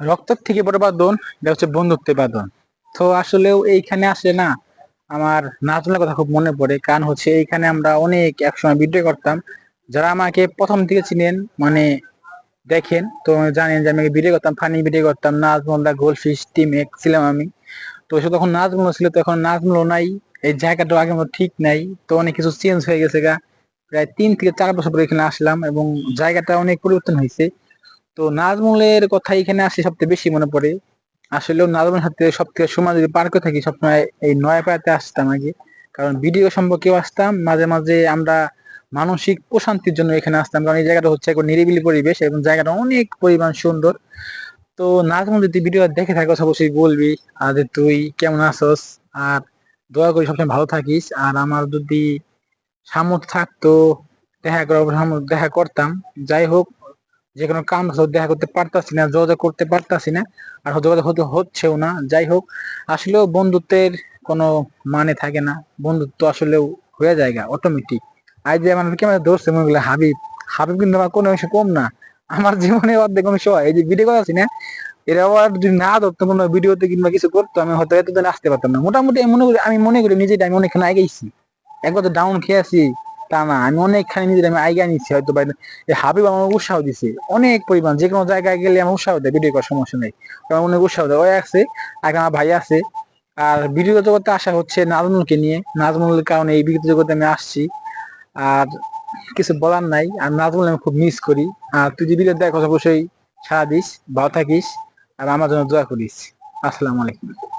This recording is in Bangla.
রক্তের থেকে বড় বাঁধন, এটা হচ্ছে বন্ধুত্বের বাঁধন। তো আসলেও এইখানে আসলে না, আমার নাজমুলের কথা খুব মনে পড়ে। কারণ হচ্ছে এইখানে আমরা অনেক একসময় ভিডিও করতাম। যারা আমাকে প্রথম থেকে চিনেন মানে দেখেন, তো জানেন যে আমি ভিডিও করতাম ফানি ভিডিও করতাম। নাজমুল দা গোলফিশ টিমে ছিলাম আমি। তো সে তখন নাজমুল ছিল তো এখন নাজমুল নাই। এই জায়গাটা আগে মতো ঠিক নাই। তো অনেক কিছু চেঞ্জ হয়ে গেছে গা। প্রায় তিন থেকে চার বছর পরে এখানে আসলাম এবং জায়গাটা অনেক পরিবর্তন হয়েছে। তো নাজমুলের কথা এখানে আসে সবথেকে বেশি মনে পড়ে। আসলেও নাজমুলের সাথে সব থেকে সময় যদি পার করে থাকি, সবসময় এই নয়াপাড়াতে আসতাম আগে। কারণ ভিডিও সম্পর্কেও আসতাম, মাঝে মাঝে আমরা মানসিক প্রশান্তির জন্য এখানে আসতাম। কারণ এই জায়গাটা হচ্ছে একবার নিরিবিলি পরিবেশ এবং জায়গাটা অনেক পরিমাণ সুন্দর। তো নাজমুল, যদি ভিডিও দেখে থাকো, অবশ্যই বলবি আর তুই কেমন আছস? আর দোয়া করি সবসময় ভালো থাকিস। আর আমার যদি সামর্থ্য থাকতো, দেখা করার দেখা করতাম। যাই হোক যে কোনো আছে দেখা করতে পারতাছি না, যোগাযোগ করতে পারতাছি না, আর যোগাযোগ হতে হচ্ছেও না। যাই হোক, আসলেও বন্ধুত্বের কোনো মানে থাকে না। বন্ধুত্ব আসলেও হয়ে যায় অটোমেটিক আজ যে আমার কেমন ধরছে, মনে হাবিব হাবিব কিন্তু আমার কোনো অংশ কম না। আমার জীবনে অর্ধেক অংশ হয়। এই যে ভিডিও করা করছি না, এরা আবার যদি না ধরতো কোনো ভিডিওতে কিংবা কিছু করতো, আমি হয়তো এতদিন আসতে পারতাম না। মোটামুটি মনে করি, আমি মনে করি নিজেটা আমি অনেকখানে আগে একবার তো ডাউন খেয়ে আছি তা না, আমি অনেকখানি নিজের আমি আইগা নিচ্ছি, হয়তো বা হাবিব আমার উৎসাহ দিছে। অনেক পরিমাণ, যে কোনো জায়গায় গেলে আমার উৎসাহ দেয় ভিডিও করার সমস্যা নেই। আমার অনেক উৎসাহ দেয়। ওই আছে, আগে আমার ভাই আছে, আর ভিডিও জগতে আসা হচ্ছে নাজমুলকে নিয়ে। নাজমুলের কারণে এই ভিডিও জগতে আমি আসছি। আর কিছু বলার নাই, আর নাজমুল আমি খুব মিস করি। আর তুই যে ভিডিও দেখো অবশ্যই সারা দিস, ভালো থাকিস, আর আমার জন্য দোয়া করিস। আসসালামু আলাইকুম।